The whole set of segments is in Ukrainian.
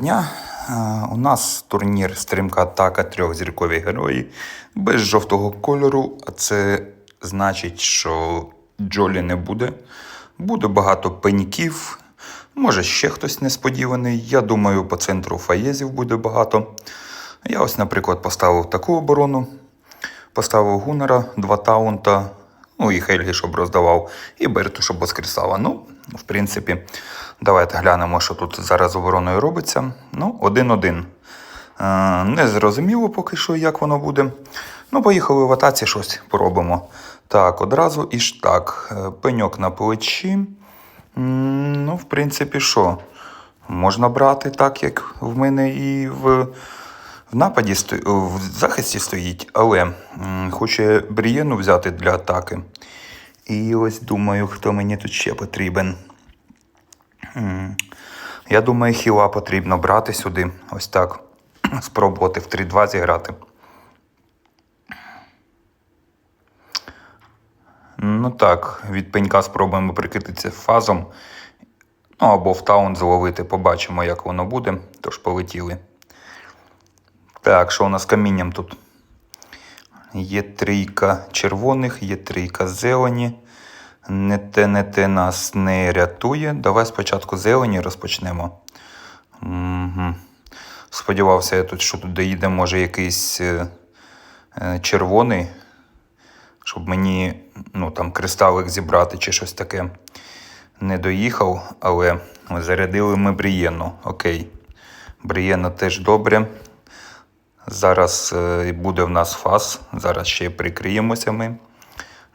Дня Е, у нас турнір стрімка атака трьох зіркові герої без жовтого кольору. А це значить, що Джолі не буде. Буде багато пеньків. Може, ще хтось несподіваний. Я думаю, по центру фаєзів буде багато. Я ось, наприклад, поставив таку оборону. Поставив Гуннера, два таунта, ну і Хельгі, щоб роздавав, і Берту, щоб воскресала. Ну, в принципі, давайте глянемо, що тут зараз обороною робиться. Ну, один-один. Е, не зрозуміло поки що, як воно буде. Ну, поїхали в атаці щось поробимо. Так, одразу і ж так. Е, Пеньок на плечі. Ну, в принципі, що? Можна брати так, як в мене і в в нападі в захисті стоїть, але хоче Брієну взяти для атаки. І ось думаю, хто мені тут ще потрібен. Я думаю, хіла потрібно брати сюди. Ось так. Спробувати в 3-2 зіграти. Ну так, від пенька спробуємо прикритися фазом. Ну або в таун зловити, побачимо, як воно буде. Тож полетіли. Так, що у нас з камінням тут? Є трійка червоних, є трійка зелені. Не те, не те нас не рятує. Давай спочатку зелені розпочнемо. Угу. Сподівався я тут, що тут доїде, може, якийсь е, е, червоний, щоб мені ну, там, кристалик зібрати чи щось таке. Не доїхав, але зарядили ми Брієну. Окей. Брієна теж добре. Зараз е, буде в нас фас, зараз ще прикриємося ми.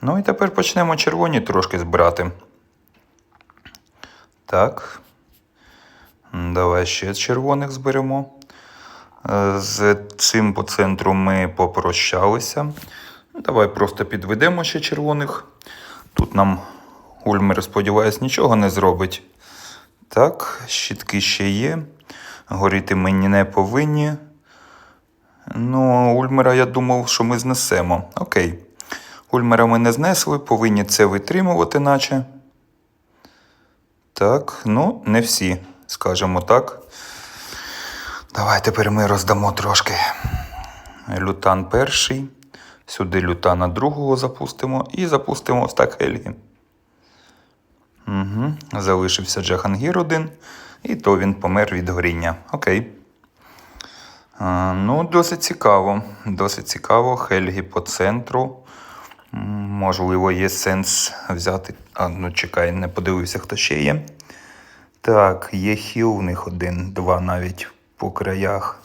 Ну і тепер почнемо червоні трошки збирати. Так. Давай ще червоних зберемо. Е, З цим по центру ми попрощалися. Ну, Давай просто підведемо ще червоних. Тут нам Ульмер, сподіваюсь, нічого не зробить. Так, щітки ще є. Горіти мені не повинні. Ну, Ульмера я думав, що ми знесемо. Окей. Ульмера ми не знесли, повинні це витримувати, наче. Так, ну, не всі, скажімо так. Давай тепер ми роздамо трошки. Лютан перший. Сюди лютана другого запустимо і запустимо ось так Хельгі. Угу. Залишився Джахангір один, і то він помер від горіння. Окей. А, Ну, досить цікаво. Досить цікаво. Хельгі по центру. Можливо, є сенс взяти. А, ну чекай, не подивився, хто ще є. Так, є хіл в них один, два навіть по краях.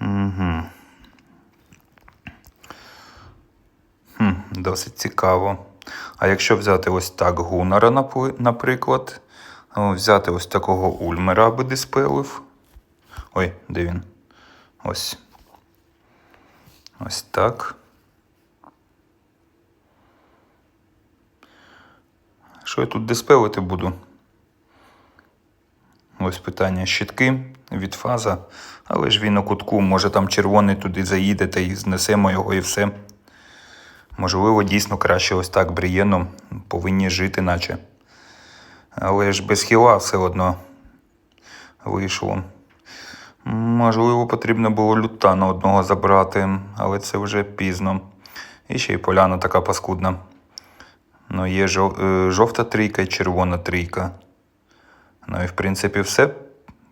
Угу. Хм, досить цікаво. А якщо взяти ось так Гунара, наприклад, взяти ось такого Ульмера, аби диспелив. Ой, де він? Ось. Ось так. Що я тут диспелити буду? Ось питання щитки від фаза. Але ж він у кутку, може там червоний туди заїде і знесемо його і все. Можливо, дійсно краще ось так брієном повинні жити, наче. Але ж без хіла все одно вийшло. Можливо, потрібно було лютана одного забрати, але це вже пізно. І ще й поляна така паскудна. Ну, є е, жовта трійка і червона трійка. Ну і в принципі все.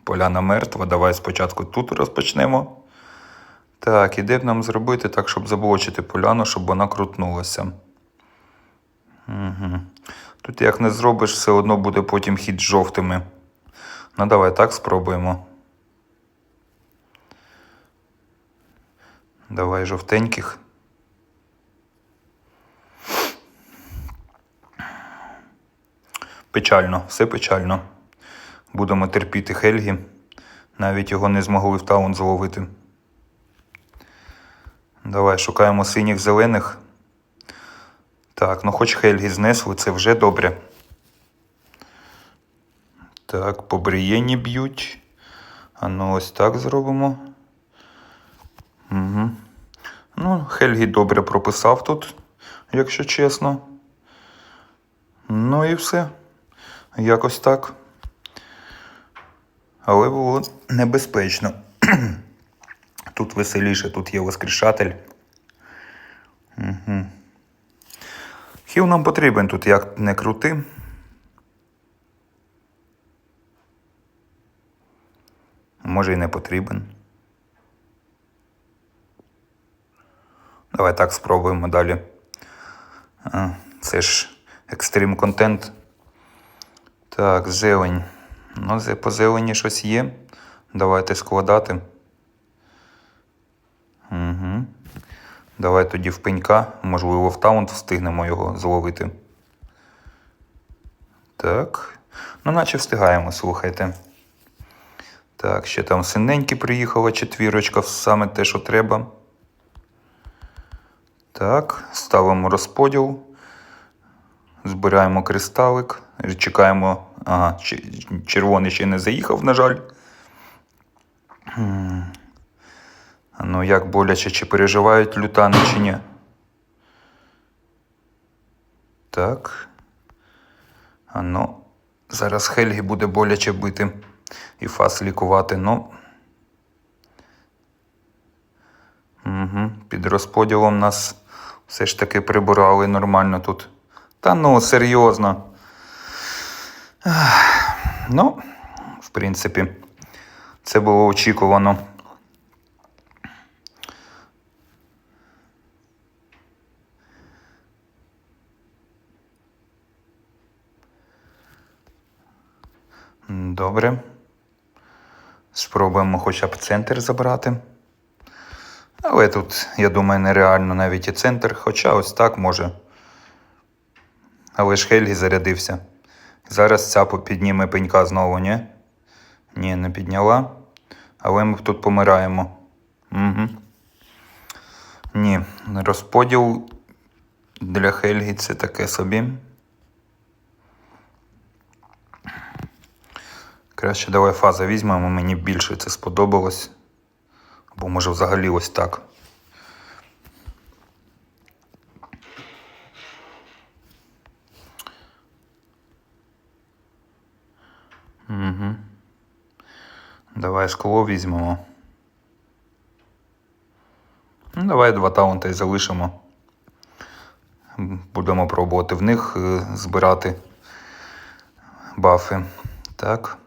Поляна мертва. Давай спочатку тут розпочнемо. Так, і де б нам зробити так, щоб заблочити поляну, щоб вона крутнулася. Угу. Тут як не зробиш, все одно буде потім хід з жовтими. Ну давай так спробуємо. Давай жовтеньких. Печально, все печально. Будемо терпіти Хельгі. Навіть його не змогли в таун зловити. Давай шукаємо синіх зелених. Так, ну хоч Хельгі знесли, це вже добре. Так, по Брієні б'ють. А ну ось так зробимо. Угу. Ну, Хельгі добре прописав тут, якщо чесно. Ну і все. Якось так. Але було небезпечно. Тут веселіше, тут є воскрешатель. Угу. Хіл нам потрібен тут як не крути. Може і не потрібен. Давай так спробуємо далі. Це ж екстрим контент. Так, зелень. Ну, по зелені щось є. Давайте складати. Угу. Давай тоді в пенька. Можливо, в таунт встигнемо його зловити. Так. Ну, наче встигаємо, слухайте. Так, ще там синенькі приїхала четвірочка, саме те, що треба. Так, ставимо розподіл. Збираємо кристалик. Чекаємо. Ага, червоний ще не заїхав, на жаль. Ну, як боляче, чи переживають лютани, чи ні? Так. А ну, зараз Хельгі буде боляче бити і фас лікувати. Ну. Угу. Під розподілом нас все ж таки прибирали нормально тут. Та ну, серйозно. Ну, в принципі, це було очікувано. Добре. Спробуємо хоча б центр забрати. Але тут, я думаю, нереально навіть і центр, хоча ось так може. Але ж Хельгі зарядився. Зараз ця підніме пенька знову, ні? Ні, не підняла. Але ми тут помираємо. Угу. Ні, розподіл для Хельгі це таке собі. Краще давай фаза візьмемо, мені більше це сподобалось. Або може взагалі ось так. Угу. Давай скло візьмемо. Ну, давай два таунти і залишимо. Будемо пробувати в них е, збирати бафи. Так.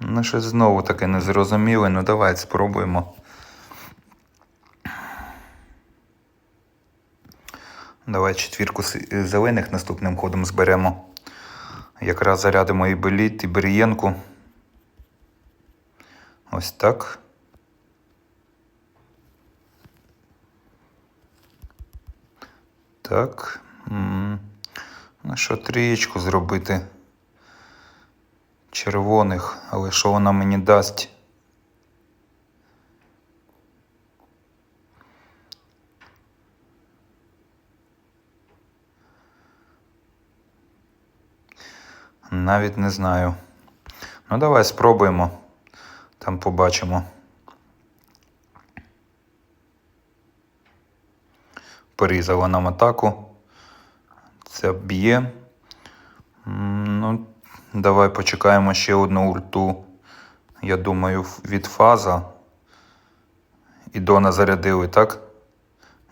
Ну, щось знову таке незрозуміле. Ну давай спробуємо. Давай четвірку е, зелених наступним ходом зберемо. Якраз зарядимо і беліт, і берієнку. Ось так. Так. Ну що, трієчку зробити? червоних, але що вона мені дасть? Навіть не знаю. Ну, давай спробуємо. Там побачимо. Порізала нам атаку. Це б'є. Ну, давай почекаємо ще одну ульту. Я думаю, від фаза. І Дона зарядили, так?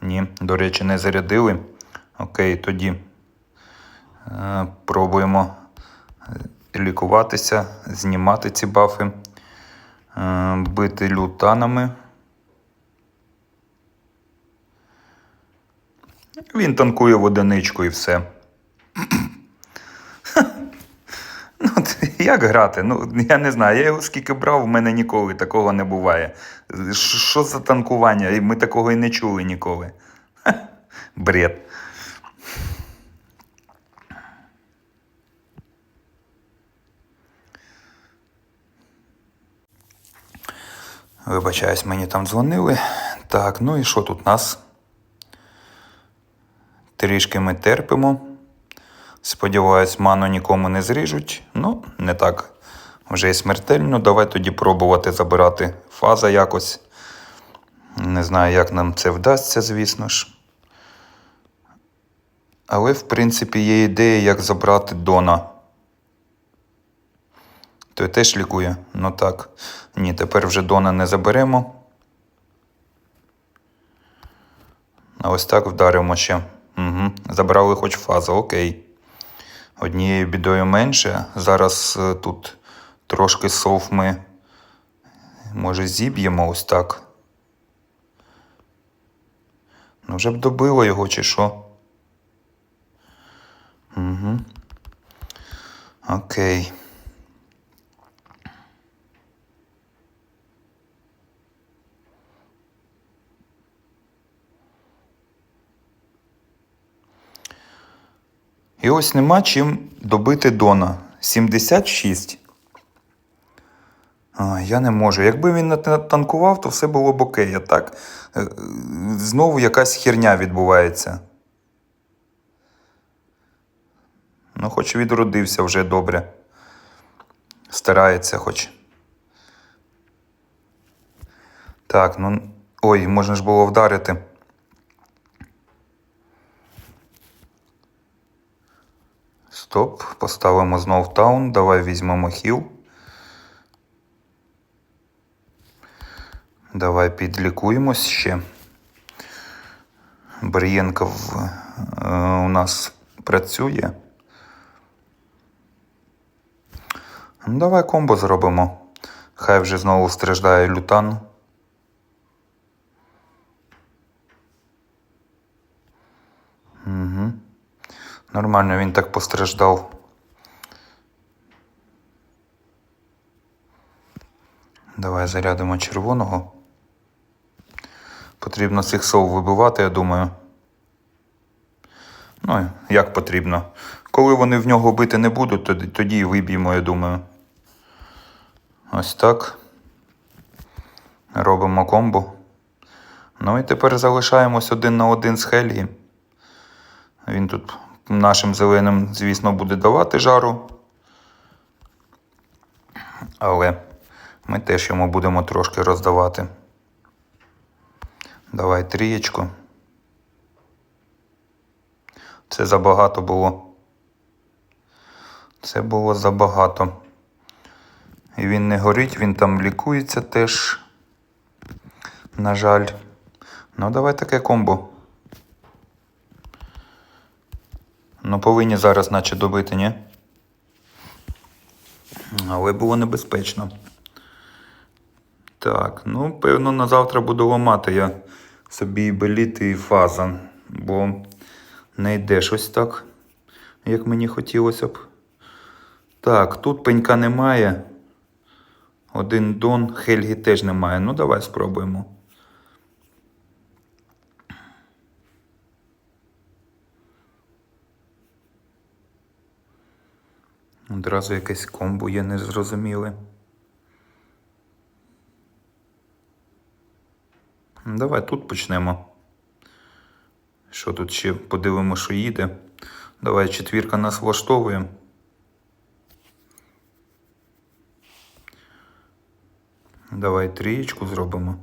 Ні, до речі, не зарядили. Окей, тоді е, пробуємо лікуватися, знімати ці бафи, е, бити лютанами. Він танкує в одиничку і все. Ну, як грати? Ну, я не знаю. Я його скільки брав, в мене ніколи такого не буває. Що за танкування? Ми такого і не чули ніколи. Бред. Вибачаюсь, мені там дзвонили. Так, ну і що тут у нас? Трішки ми терпимо. Сподіваюсь, ману нікому не зріжуть. Ну, не так вже й смертельно. Давай тоді пробувати забирати фаза якось. Не знаю, як нам це вдасться, звісно ж. Але, в принципі, є ідея, як забрати Дона. Той теж лікує? Ну так. Ні, тепер вже Дона не заберемо. А ось так вдаримо ще. Угу. Забрали хоч фазу, окей. Однією бідою менше. Зараз е, тут трошки сов ми, може, зіб'ємо ось так. Ну, вже б добило його чи що. Угу. Окей. І ось нема чим добити Дона. 76. А, я не можу. Якби він не та- танкував, то все було б окей. А так е, знову якась херня відбувається. Ну, хоч відродився вже добре. Старається хоч. Так, ну. Ой, можна ж було вдарити. Стоп, поставимо знов таун. Давай візьмемо хіл. Давай підлікуємось ще. Бар'єнка е, у нас працює. Ну, Давай комбо зробимо. Хай вже знову страждає лютан. Угу. Нормально він так постраждав. Давай зарядимо червоного. Потрібно цих сов вибивати, я думаю. Ну, як потрібно. Коли вони в нього бити не будуть, тоді, і виб'ємо, я думаю. Ось так. Робимо комбо. Ну і тепер залишаємось один на один з Хельгі. Він тут нашим зеленим, звісно, буде давати жару. Але ми теж йому будемо трошки роздавати. Давай трієчку. Це забагато було. Це було забагато. І він не горить, він там лікується теж. На жаль. Ну, давай таке комбо. Ну, повинні зараз, наче добити, ні? Але було небезпечно. Так, ну, певно, на завтра буду ламати я собі беліт, і фаза, бо не йде щось так, як мені хотілося б. Так, тут пенька немає. Один дон, Хельги теж немає. Ну, давай спробуємо. Одразу якесь комбо є незрозуміле. Давай тут почнемо. Що тут ще подивимо, що їде. Давай четвірка нас влаштовує. Давай трієчку зробимо.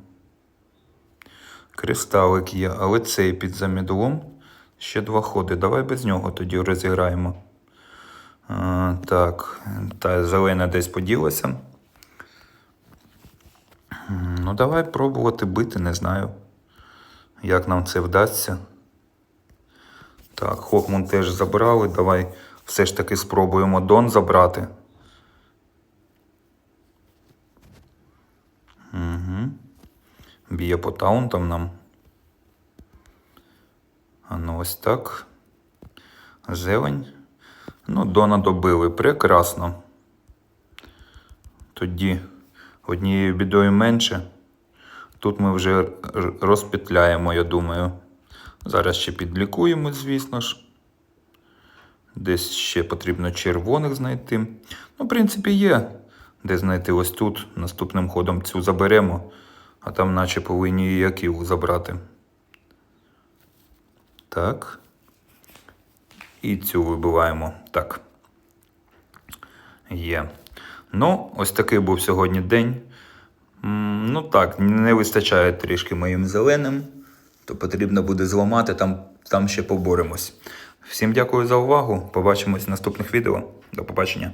Кристалик є, але цей під замідлом. Ще два ходи. Давай без нього тоді розіграємо. Так, та зелена десь поділася. Ну, давай пробувати бити, не знаю, як нам це вдасться. Так, Хокмун теж забрали. Давай все ж таки спробуємо Дон забрати. Угу. Б'є по таунтам нам. А ну ось так. Зелень. Ну, Дона добили. Прекрасно. Тоді однією бідою менше. Тут ми вже розпетляємо, я думаю. Зараз ще підлікуємо, звісно ж. Десь ще потрібно червоних знайти. Ну, в принципі, є. Де знайти ось тут. Наступним ходом цю заберемо, а там наче повинні і яків забрати. Так. І цю вибиваємо. Так. Є. Ну, ось такий був сьогодні день. Ну так, не вистачає трішки моїм зеленим, то потрібно буде зламати, там, там ще поборемось. Всім дякую за увагу. Побачимось в наступних відео. До побачення.